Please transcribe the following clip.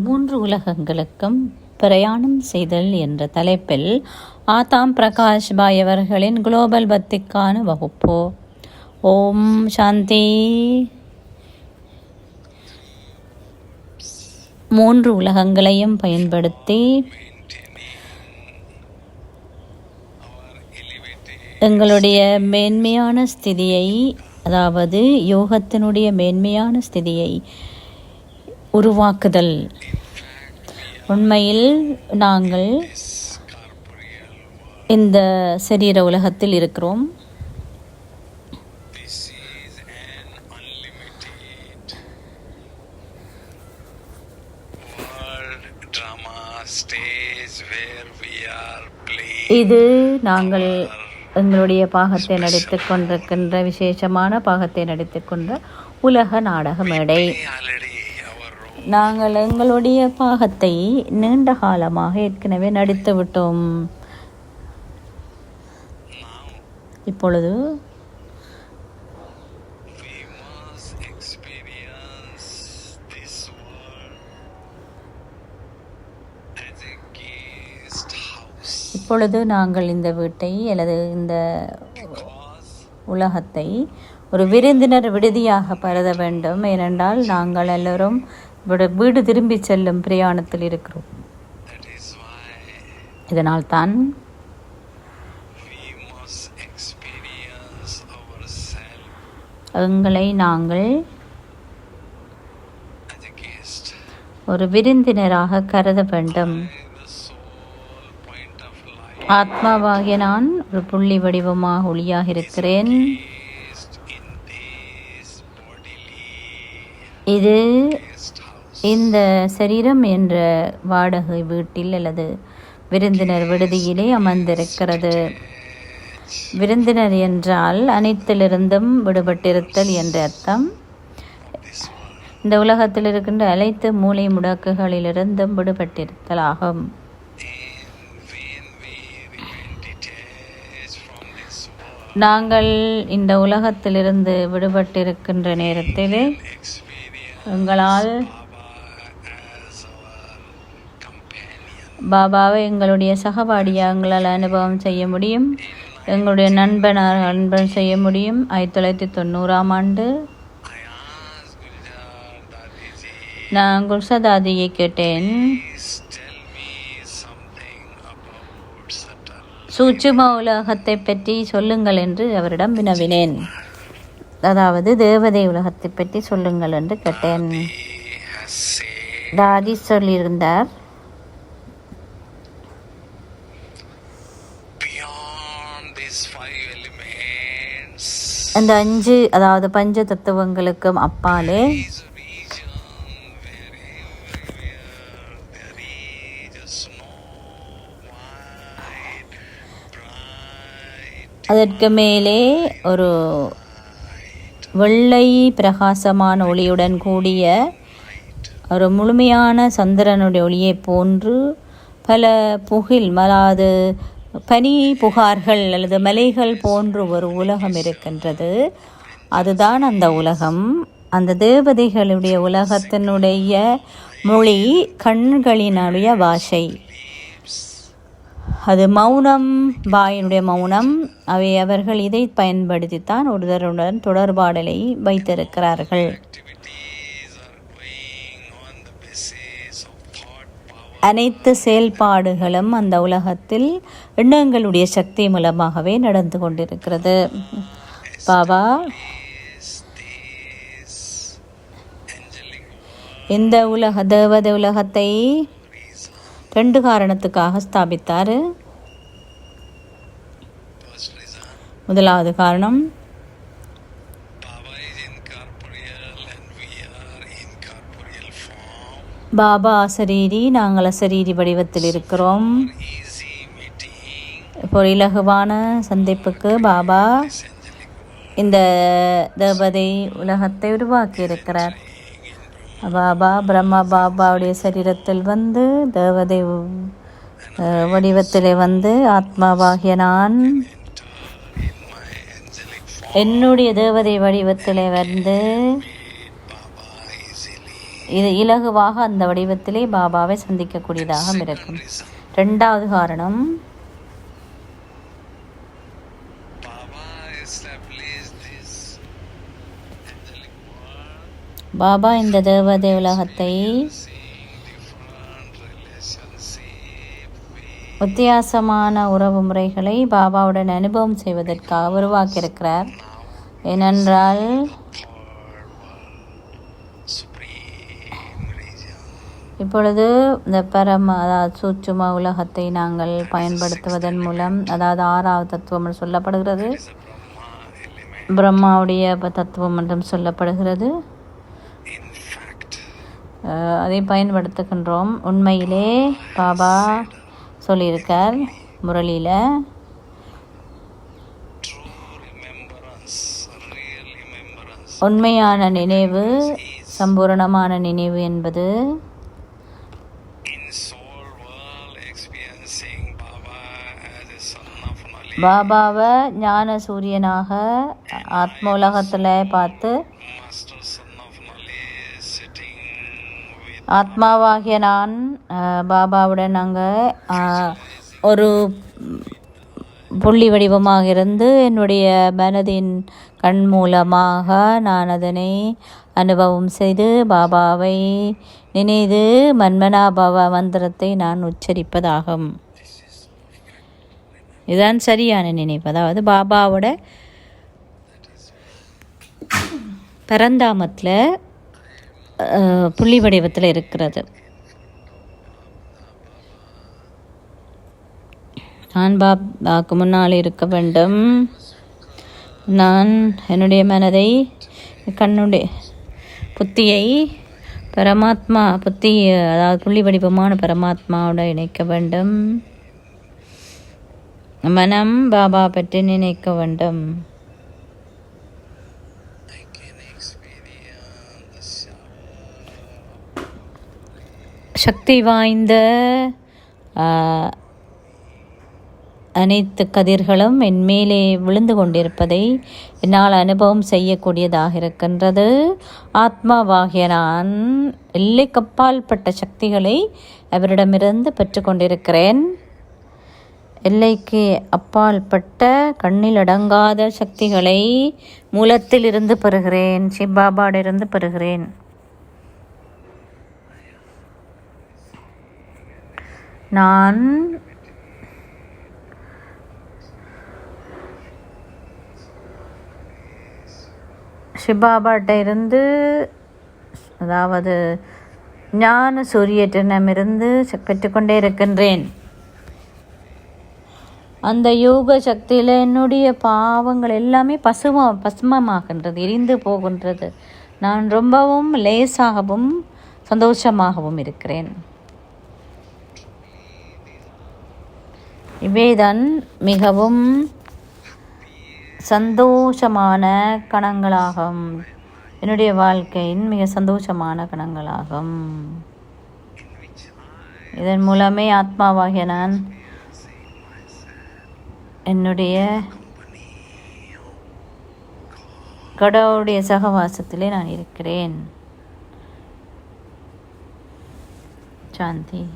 மூன்று உலகங்களுக்கும் பிரயாணம் செய்தல் என்ற தலைப்பில் ஆதாம் பிரகாஷ் பாய் அவர்களின் குளோபல் பக்திக்கான வகுப்பு. ஓம் சாந்தி. மூன்று உலகங்களையும் பயன்படுத்தி எங்களுடைய மேன்மையான ஸ்திதியை அதாவது யோகத்தினுடைய மேன்மையான ஸ்திதியை உருவாக்குதல் உண்மையில் நாங்கள் இந்த சரீர உலகத்தில் இருக்கிறோம் இது நாங்கள் எங்களுடைய பாகத்தை நடித்துக் கொண்டிருக்கின்ற விசேஷமான பாகத்தை நடித்துக் கொண்ட உலக நாடக மேடை. நாங்கள் எங்களுடைய பாகத்தை நீண்ட காலமாக ஏற்கனவே நடித்து விட்டோம் இப்பொழுது இப்பொழுது நாங்கள் இந்த வீட்டை அல்லது இந்த உலகத்தை ஒரு விருந்தினர் விடுதியாக பருத வேண்டும். ஏனென்றால் நாங்கள் எல்லோரும் விட வீடு திரும்பி செல்லும் பிரயாணத்தில் இருக்கிறோம். Experience ourselves. எங்களை நாங்கள். ஒரு விருந்தினராக கருத வேண்டும். ஆத்மாவாகிய நான் ஒரு புள்ளி வடிவமாக ஒளியாக இருக்கிறேன். இது. இந்த சரீரம் என்ற வாடகை வீட்டில் அல்லது விருந்தினர் விடுதியிலே அமர்ந்திருக்கிறது. விருந்தினர் என்றால் அனைத்திலிருந்தும் விடுபட்டிருத்தல் என்ற அர்த்தம். இந்த உலகத்தில் இருக்கின்ற அனைத்து மூளை முடக்குகளிலிருந்தும் விடுபட்டிருத்தல் ஆகும். நாங்கள் இந்த உலகத்திலிருந்து விடுபட்டிருக்கின்ற நேரத்தில் உங்களால் எங்களால் பாபாவை எங்களுடைய சகபாடியாக எங்களால் அனுபவம் செய்ய முடியும். எங்களுடைய நண்பனாக நண்பன் செய்ய முடியும். ஆயிரத்தி தொள்ளாயிரத்தி தொண்ணூறாம் ஆண்டு. நான் குல்சதாதியை கேட்டேன். சூட்சும உலகத்தை பற்றி சொல்லுங்கள் என்று அவரிடம் வினவினேன். அதாவது தேவதை உலகத்தை பற்றி சொல்லுங்கள் என்று கேட்டேன். தாதி சொல்லியிருந்தார். அந்த அஞ்சு அதாவது பஞ்ச தத்துவங்களுக்கும் அப்பாலே. அதற்கு மேலே ஒரு வெள்ளை பிரகாசமான ஒளியுடன் கூடிய ஒரு முழுமையான சந்திரனுடைய ஒளியைப் போன்று பல புகில் மலாது பனி புகார்கள் அல்லது மலைகள் போன்று ஒரு உலகம் இருக்கின்றது. அதுதான் அந்த உலகம். அந்த தேவதைகளுடைய உலகத்தினுடைய மொழி கண்களினுடைய பாஷை. அது மௌனம் பாயினுடைய மௌனம். அவை அவர்கள் இதை பயன்படுத்தித்தான் ஒருவருடன் தொடர்பாடலை வைத்திருக்கிறார்கள். அனைத்து செயல்பாடுகளும் அந்த உலகத்தில் எண்ணங்களுடைய சக்தி மூலமாகவே நடந்து கொண்டிருக்கிறது. பாபா இந்த உலக தேவத உலகத்தை ரெண்டு காரணத்துக்காக ஸ்தாபித்தார். முதலாவது காரணம் பாபா அசரீரி நாங்கள் அசரீரி வடிவத்தில் இருக்கிறோம். இப்போ ஒரு இலகுவான சந்திப்புக்கு பாபா இந்த தேவதை உலகத்தை உருவாக்கி இருக்கிறார் பாபா பிரம்மா பாபாவுடைய சரீரத்தில் வந்து தேவதை வடிவத்தில் வடிவத்திலே வந்து ஆத்மாவாகிய நான் என்னுடைய தேவதை வடிவத்திலே வந்து இது இலகுவாக அந்த வடிவத்திலே பாபாவை சந்திக்கக்கூடியதாக இருக்கும். ரெண்டாவது காரணம் பாபா இந்த தேவதை உலகத்தை வித்தியாசமான உறவு முறைகளை பாபாவுடன் அனுபவம் செய்வதற்காக உருவாக்கியிருக்கிறார். ஏனென்றால் இப்பொழுது இந்த பரம அதாவது சூட்சும உலகத்தை நாங்கள் பயன்படுத்துவதன் மூலம் அதாவது ஆறாவது தத்துவம் என்று சொல்லப்படுகிறது. பிரம்மாவுடைய தத்துவம் என்றும் சொல்லப்படுகிறது. அதை பயன்படுத்துகின்றோம். உண்மையிலே பாபா சொல்லியிருக்கார் முரளியில். உண்மையான நினைவு சம்பூரணமான நினைவு என்பது பாபாவை ஞான சூரியனாக ஆத்ம உலகத்தில் பார்த்து ஆத்மாவாகிய நான் பாபாவுடன் அங்கே ஒரு புள்ளி வடிவமாக இருந்து என்னுடைய மனதின் கண் மூலமாக நான் அதனை அனுபவம் செய்து பாபாவை நினைது மன்மனா பாபா மந்திரத்தை நான் உச்சரிப்பதாகும். இதுதான் சரியான நினைப்பு. அதாவது பாபாவோட பரந்தாமத்தில் புள்ளி வடிவத்தில் இருக்கிறது. நான் பாபாக்கு முன்னால் இருக்க வேண்டும். நான் என்னுடைய மனதை கண்ணுடைய புத்தியை பரமாத்மா புத்தி அதாவது புள்ளி வடிவமான பரமாத்மாவோட இணைக்க வேண்டும். மனம் பாபா பற்றி நினைக்க வேண்டும். சக்தி வாய்ந்த அனைத்து கதிர்களும் என் மேலே விழுந்து கொண்டிருப்பதை என்னால் அனுபவம் செய்யக்கூடியதாக இருக்கின்றது. ஆத்மாவாகிய நான் எல்லைக்கப்பால்பட்ட சக்திகளை அவரிடமிருந்து பெற்றுக்கொண்டிருக்கிறேன். எல்லைக்கு அப்பால்பட்ட கண்ணில் அடங்காத சக்திகளை மூலத்தில் இருந்து பெறுகிறேன் சிபாபாடிருந்து பெறுகிறேன். நான் சிபாபாட்ட இருந்து அதாவது ஞான சூரியனிடமிருந்து பெற்றுக்கொண்டே இருக்கின்றேன். அந்த யோக சக்தியில் என்னுடைய பாவங்கள் எல்லாமே பசுமம் பசுமமாகின்றது எரிந்து போகின்றது. நான் ரொம்பவும் லேசாகவும் சந்தோஷமாகவும் இருக்கிறேன். இவைதான் மிகவும் சந்தோஷமான கணங்களாகும். என்னுடைய வாழ்க்கையின் மிக சந்தோஷமான கணங்களாகும். இதன் மூலமே ஆத்மாவாகிய நான் என்னுடைய கடவுளுடைய சகவாசத்திலே நான் இருக்கிறேன். சாந்தி.